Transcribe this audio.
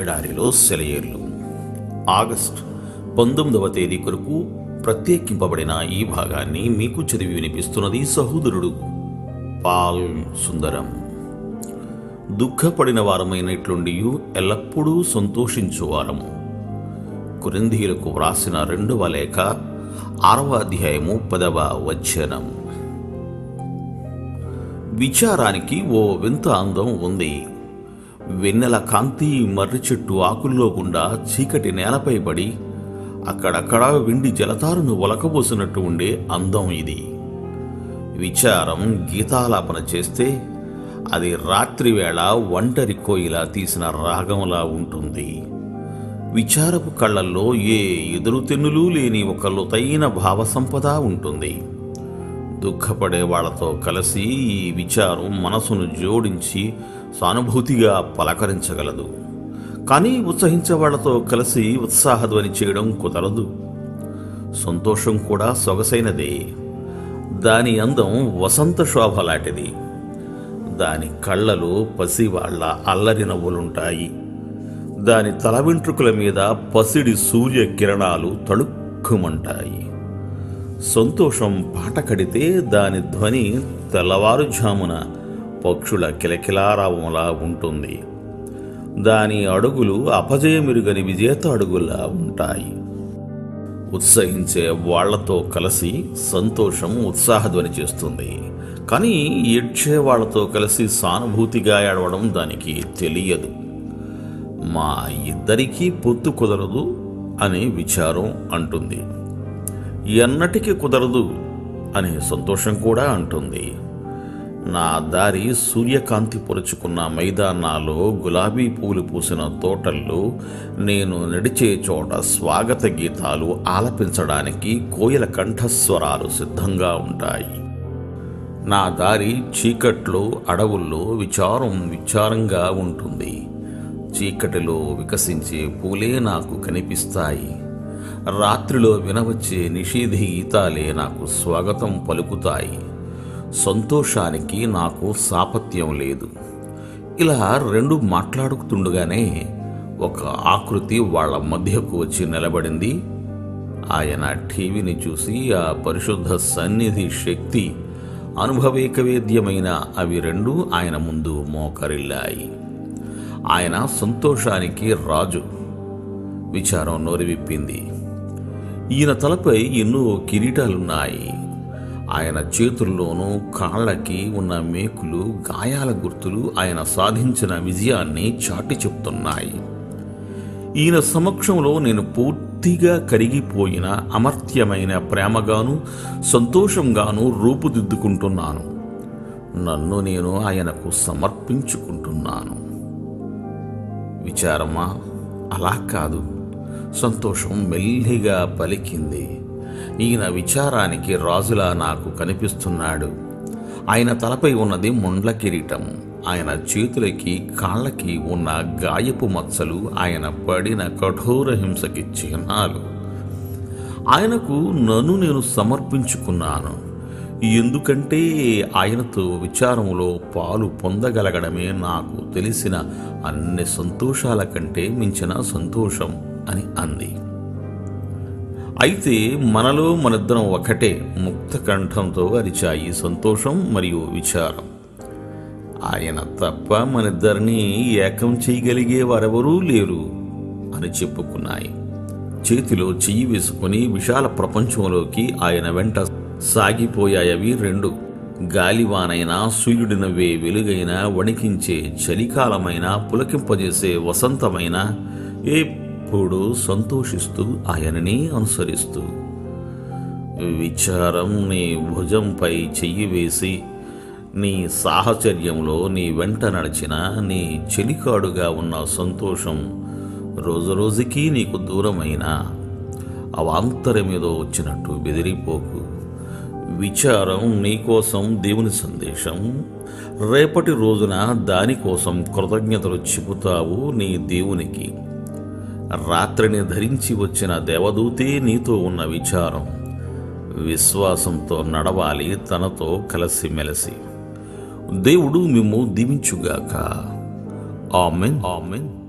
ఎడారిలో సెలయేర్లు. ఆగస్ట్ పంతొమ్మిదవ తేదీ కొరకు ప్రత్యేకింపబడిన ఈ భాగాన్ని మీకు చదివి వినిపిస్తున్నది సహోదరుడు పాల్ సుందరం. దుఃఖపడిన వారమైనట్లుండి ఎల్లప్పుడూ సంతోషించువారము కురింధీలకు వ్రాసిన రెండవ లేఖ ఆరవ అధ్యాయము పదవ వచనం. విచారానికి ఓ వింత అందం ఉంది. వెన్నెల కాంతి మర్రి చెట్టు ఆకుల్లో గుండా చీకటి నేలపై పడి అక్కడక్కడా వెండి జలతారును ఒలకబోసినట్టు ఉండే అందం ఇది. విచారం గీతాలాపన చేస్తే అది రాత్రివేళ ఒంటరి కోయిలా తీసిన రాగంలా ఉంటుంది. విచారపు కళ్ళల్లో ఏ ఎదురుతెన్నులు లేని ఒక లోతైన భావసంపద ఉంటుంది. దుఃఖపడే వాళ్ళతో కలిసి ఈ విచారం మనసును జోడించి సానుభూతిగా పలకరించగలదు. కానీ ఉత్సహించే వాళ్ళతో కలిసి ఉత్సాహధ్వని చేయడం కుదరదు. సంతోషం కూడా సొగసైనదే. దాని అందం వసంత శోభ లాంటిది. దాని కళ్ళలో పసివాళ్ళ అల్లరి నవ్వులుంటాయి. దాని తల వెంట్రుకల మీద పసిడి సూర్య కిరణాలు తళుక్కుమంటాయి సంతోషం పాట కడితే దాని ధ్వని తెల్లవారుజామున పక్షుల కిలకిలారావంలా ఉంటుంది. దాని అడుగులు అపజయమిరుగని విజేత అడుగులా ఉంటాయి. ఉత్సహించే వాళ్ళతో కలిసి సంతోషం ఉత్సాహధ్వని చేస్తుంది. కానీ ఏడ్చే వాళ్ళతో కలిసి సానుభూతిగా ఏడవడం దానికి తెలియదు. మా ఇద్దరికీ పొత్తు కుదరదు అనే విచారం అంటుంది. ఎన్నటికీ కుదరదు అనే సంతోషం కూడా అంటుంది. నా దారి సూర్యకాంతి పొరుచుకున్న మైదానాల్లో గులాబీ పూలు పూసిన తోటల్లో నేను నడిచే చోట స్వాగత గీతాలు ఆలపించడానికి కోయల కంఠస్వరాలు సిద్ధంగా ఉంటాయి. నా దారి చీకట్లో అడవుల్లో విచారం విచారంగా ఉంటుంది. చీకటిలో వికసించే పూలే నాకు కనిపిస్తాయి. రాత్రిలో వినవచ్చే నిషేధి గీతాలే నాకు స్వాగతం పలుకుతాయి. సంతోషానికి నాకు సాపత్యం లేదు. ఇలా రెండు మాట్లాడుతుండగానే ఒక ఆకృతి వాళ్ళ మధ్యకు వచ్చి నిలబడింది. ఆయన టీవీని చూసి ఆ పరిశుద్ధ సన్నిధి శక్తి అనుభవేకవేద్యమైన అవి రెండు ఆయన ముందు మోకరిల్లాయి. ఆయన సంతోషానికి రాజు విచారం నోరివిప్పింది ఈయన తలపై ఎన్నో కిరీటాలున్నాయి. ఆయన చేతుల్లోనూ కాళ్ళకి ఉన్న మేకులు గాయాల గుర్తులు ఆయన సాధించిన విజయాన్ని చాటి చెప్తున్నాయి. ఈయన సమక్షంలో నేను పూర్తిగా కరిగిపోయిన అమర్త్యమైన ప్రేమగాను సంతోషంగాను రూపుదిద్దుకుంటున్నాను. నన్ను నేను ఆయనకు సమర్పించుకుంటున్నాను. విచారమా? అలా కాదు. సంతోషం మెల్లిగా పలికింది. ఈయన విచారానికి రాజులా నాకు కనిపిస్తున్నాడు. ఆయన తలపై ఉన్నది ముండ్ల కిరీటం. ఆయన చేతులకి కాళ్ళకి ఉన్న గాయపు మచ్చలు ఆయన పడిన కఠోర హింసకి చిహ్నాలు. ఆయనకు నన్ను నేను సమర్పించుకున్నాను. ఎందుకంటే ఆయనతో విచారంలో పాలు పొందగలగడమే నాకు తెలిసిన అన్ని సంతోషాల కంటే మించిన సంతోషం అని అంది. అయితే మనలో మనిద్దరం ఒకటే ముక్త కంఠంతో అరిచాయి సంతోషం మరియు విచారం. ఆయన తప్ప మనిద్దరినీ ఏకం చేయగలిగే వారెవరూ లేరు అని చెప్పుకున్నాయి. చేతిలో చెయ్యి వేసుకుని విశాల ప్రపంచంలోకి ఆయన వెంట సాగిపోయాయవి రెండు. గాలివానైనా సూర్యుడినవే వెలుగైన వణికించే చలికాలమైన పులకింపజేసే వసంతమైన ఎప్పుడూ సంతోషిస్తూ ఆయనని అనుసరిస్తూ. విచారం నీ భుజంపై చెయ్యి వేసి నీ సాహచర్యంలో నీ వెంట నడిచిన నీ చెలికాడుగా ఉన్న సంతోషం రోజురోజుకి నీకు దూరమైన అవాంతరమేదో వచ్చినట్టు బెదిరిపోకు. విచారం నీకోసం దేవుని సందేశం. రేపటి రోజున దానికోసం కృతజ్ఞతలు చెబుతావు నీ దేవునికి. రాత్రిని ధరించి వచ్చిన దేవదూతే నీతో ఉన్న విచారం. విశ్వాసంతో నడవాలి తనతో కలిసిమెలిసి దేవుడు మిమ్ము దీవించుగాక. ఆమెన్. ఆమెన్.